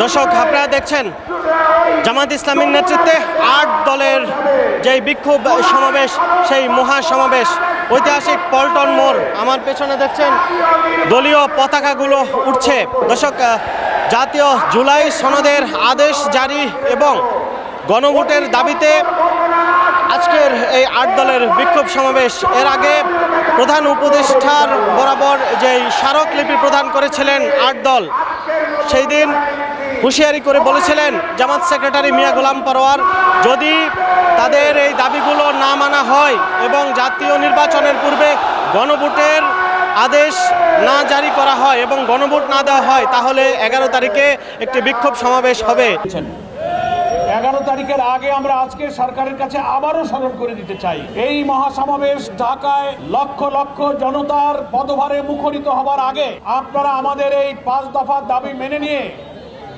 দর্শক, আপনারা দেখছেন জামাত ইসলামীর নেতৃত্বে আট দলের যেই বিক্ষোভ সমাবেশ, সেই মহা সমাবেশ ঐতিহাসিক পল্টন মোড়। আমার পেছনে দেখছেন দলীয় পতাকাগুলো উঠছে। দর্শক জাতীয় জুলাই সনদের আদেশ জারি এবং গণভোটের দাবিতে আজকের এই আট দলের বিক্ষোভ সমাবেশ। এর আগে প্রধান উপদেষ্টার বরাবর যেই স্মারকলিপি প্রদান করেছিলেন আট দল, সেই দিন হুঁশিয়ারি করে বলেছিলেন জামাত সেক্রেটারি মিয়া গোলাম পরোয়ার, যদি তাদের এই দাবিগুলো না মানা হয় এবং জাতীয় নির্বাচনের পূর্বে গণভোটের আদেশ না জারি করা হয় এবং গণভোট না দেওয়া হয়, তাহলে এগারো তারিখে একটি বিক্ষোভ সমাবেশ হবে। এগারো তারিখের আগে আমরা আজকে সরকারের কাছে আবারও স্মরণ করে দিতে চাই। এই মহাসমাবেশ ঢাকায় লক্ষ লক্ষ জনতার পদভারে মুখরিত হবার আগে আপনারা আমাদের এই পাঁচ দফার দাবি মেনে নিয়ে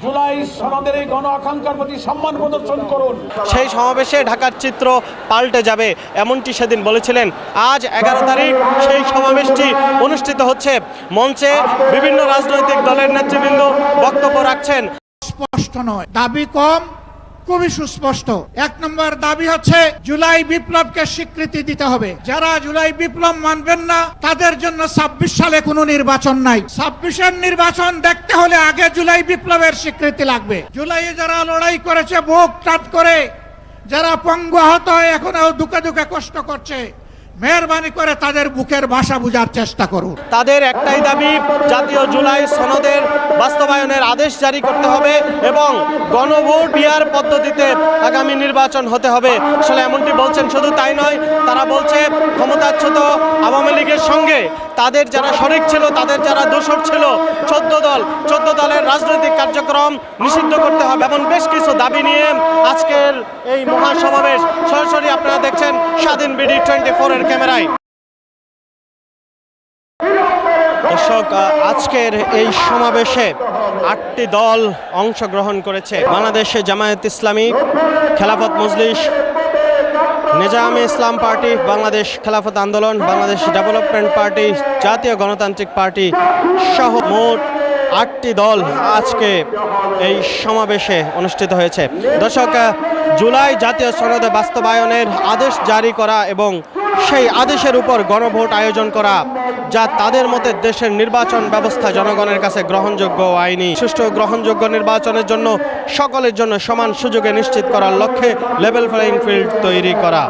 জুলাই সনদের এই গণ আকাঙ্ক্ষার প্রতি সম্মান প্রদর্শন করুন। সেই সমাবেশে ঢাকার চিত্র পাল্টে যাবে এমনটি সেদিন বলেছিলেন। আজ এগারো তারিখ সেই সমাবেশটি অনুষ্ঠিত হচ্ছে। মঞ্চে বিভিন্ন রাজনৈতিক দলের নেতৃবৃন্দ বক্তব্য রাখছেন। স্পষ্ট নয় দাবি কম খুবই সুস্পষ্ট। এক নম্বর দাবি হচ্ছে, জুলাই বিপ্লবকে স্বীকৃতি দিতে হবে। যারা জুলাই বিপ্লব মানবেন না, তাদের জন্য ছাব্বিশ সালে কোনো নির্বাচন নাই। ছাব্বিশের নির্বাচন দেখতে হলে আগে জুলাই বিপ্লবের স্বীকৃতি লাগবে। জুলাইয়ে যারা লড়াই করেছে, বুক টাট করে, যারা পঙ্গু আহত হয়ে, এখনও দুঃখে দুঃখে কষ্ট করছে। মেহরবানি করে তাদের বুকের ভাষা বোঝার চেষ্টা করুন। তাদের একটাই দাবি, জাতীয় জুলাই সনদের বাস্তবায়নের আদেশ জারি করতে হবে এবং গণভোট বিয়ার পদ্ধতিতে আগামী নির্বাচন হতে হবে। আসলে এমনটি বলছেন শুধু তাই নয়, তারা বলছে ক্ষমতাচ্যুত আওয়ামী লীগের সঙ্গে তাদের যারা শরিক ছিল, তাদের যারা দোষর ছিল, চোদ্দ দল দলের রাজনৈতিক কার্যক্রম নিষিদ্ধ করতে হবে এমন বেশ কিছু দাবি নিয়ে আজকের এই মহাসমাবেশ। সরাসরি আপনারা দেখছেন স্বাধীন বিডি টোয়েন্টি ফোরের ক্যামেরায়। দর্শক, আজকের এই সমাবেশে আটটি দল অংশগ্রহণ করেছে। বাংলাদেশে জামায়াত ইসলামী, খেলাফত মজলিস, নিজামে ইসলাম পার্টি, বাংলাদেশ খেলাফত আন্দোলন, বাংলাদেশ ডেভেলপমেন্ট পার্টি, জাতীয় গণতান্ত্রিক পার্টি সহ মোট আটটি দল আজকে এই সমাবেশে অনুষ্ঠিত হয়েছে। দর্শক জুলাই জাতীয় সনদে বাস্তবায়নের আদেশ জারি করা এবং সেই আদেশের উপর গণভোট আয়োজন করা যা তাদের মতে দেশের নির্বাচন ব্যবস্থা জনগণের কাছে গ্রহণযোগ্য আইনি। সুষ্ঠু গ্রহণযোগ্য নির্বাচনের জন্য সকলের জন্য সমান সুযোগে নিশ্চিত করার লক্ষ্যে লেভেল প্লেয়িং ফিল্ড তৈরি করা।